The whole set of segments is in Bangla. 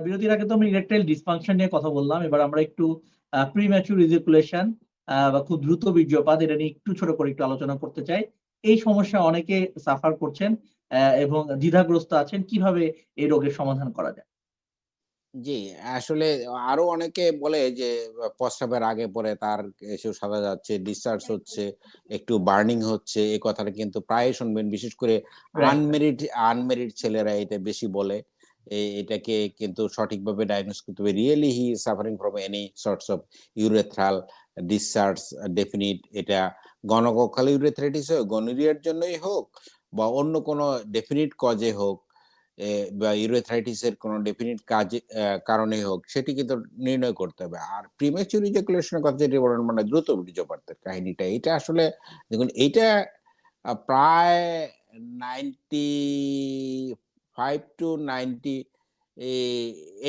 বিরতির আগে তো আমি ইরেকটাইল ডিসফাংশন নিয়ে কথা বললাম। এবার আমরা একটু প্রিম্যাচুর ইজাকুলেশন আ বা খুব দ্রুত বীর্যপাত এটা নিয়ে একটু ছোট করে একটু আলোচনা করতে চাই। এই সমস্যা অনেকে সাফার করছেন এবং দ্বিধাগ্রস্ত আছেন। কীভাবে এই রোগের সমাধান করা যায়? জি, আসলে আরও অনেকে বলে যে প্রস্রাবের আগে পরে তার এসব সাদা যাচ্ছে, ডিসচার্জ হচ্ছে, একটু বার্নিং হচ্ছে। এই কথাটা কিন্তু প্রায় শুনবেন। বিশেষ করে। আনমেরিড আনমেরিড ছেলেরা এটা বেশি বলে। এটাকে কিন্তু সঠিকভাবে ডায়াগনোস করতে হবে। Really he suffering from any sorts of urethral discharge definite এটা গণকঙ্কাল ইউরেথ্রাইটিস হোক, গনোরিয়ার জন্যই হোক বা অন্য কোনো ডেফিনিট কজে হোক বা ইউরেথ্রাইটিস এর কোনো ডেফিনিট কাজে অ্যা কারণেই হোক সেটি কিন্তু নির্ণয় করতে হবে। আর প্রিম্যাচুর ইজাকুলেশন এর কথা যেটি বললেন মানে দ্রুত বীর্যপাতের কাহিনীটা। এটা আসলে দেখুন এইটা প্রায় প্রায় 95 টু 90 এ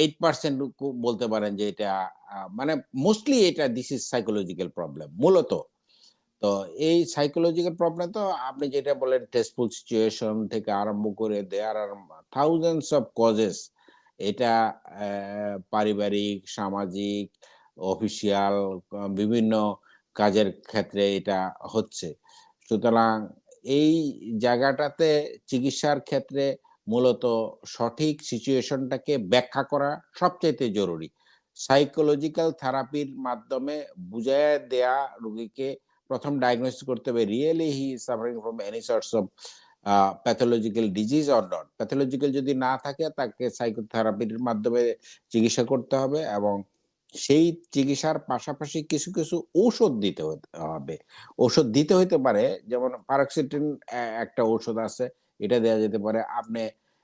8% বলতে পারেন যে এটা মানে মোস্টলি এটা দিস ইস সাইকোলজিক্যাল প্রবলেম মূলত। তো এই সাইকোলজিক্যাল প্রবলেম তো আপনি যেটা বলেন টেস্টফুল সিচুয়েশন থেকে আরম্ভ করে there are thousands of causes এটা পারিবারিক, সামাজিক, অফিসিয়াল বিভিন্ন কাজের ক্ষেত্রে এটা হচ্ছে। সুতরাং এই জায়গাটাতে চিকিৎসার ক্ষেত্রে মূলত সঠিক সিচুয়েশনটাকে ব্যাখ্যা করা সবচাইতে জরুরি। সাইকোলজিক্যাল থেরাপির মাধ্যমে বুঝাইয়া দেয়া রোগীকে প্রথম ডায়াগনোসিস করতে হবে really he is suffering from any sorts of pathological disease or not. Pathological যদি না থাকে তাকে সাইকোথেরাপির মাধ্যমে চিকিৎসা করতে হবে এবং সেই চিকিৎসার পাশাপাশি কিছু, কিছু ঔষধ দিতে হবে। ঔষধ দিতে হইতে পারে যেমন অ্যা একটা ঔষধ আছে। এটা দেয়া যেতে পারে। আপনি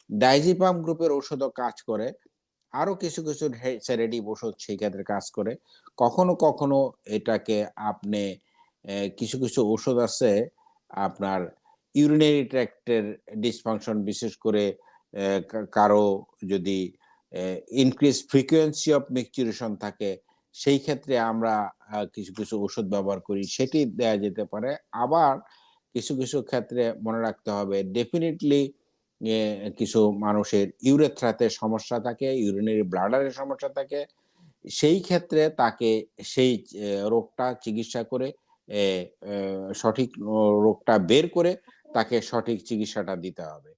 ডাইজিপাম গ্রুপের ঔষধও কাজ করে। আরও কিছু, কিছু হে সেডেটিভ ওষুধ সেই ক্ষেত্রে কাজ করে। কখনো, কখনো এটাকে আপনি কিছু, কিছু ঔষধ আছে আপনার ইউরিনারি ট্র্যাক্টের ডিসফাংশন বিশেষ করে কারও যদি ইনক্রিজ ফ্রিকোয়েন্সি অফ মিকচুরেশন থাকে সেই ক্ষেত্রে আমরা কিছু, কিছু ওষুধ ব্যবহার করি। সেটি দেয়া যেতে পারে। আবার কিছু, কিছু ক্ষেত্রে মনে রাখতে হবে ডেফিনেটলি কিছু মানুষের ইউরেথ্রাতে সমস্যা থাকে, ইউরিনারি ব্লাডারের সমস্যা থাকে। সেই ক্ষেত্রে তাকে সেই রোগটা চিকিৎসা করে সঠিক রোগটা বের করে তাকে সঠিক চিকিৎসাটা দিতে হবে।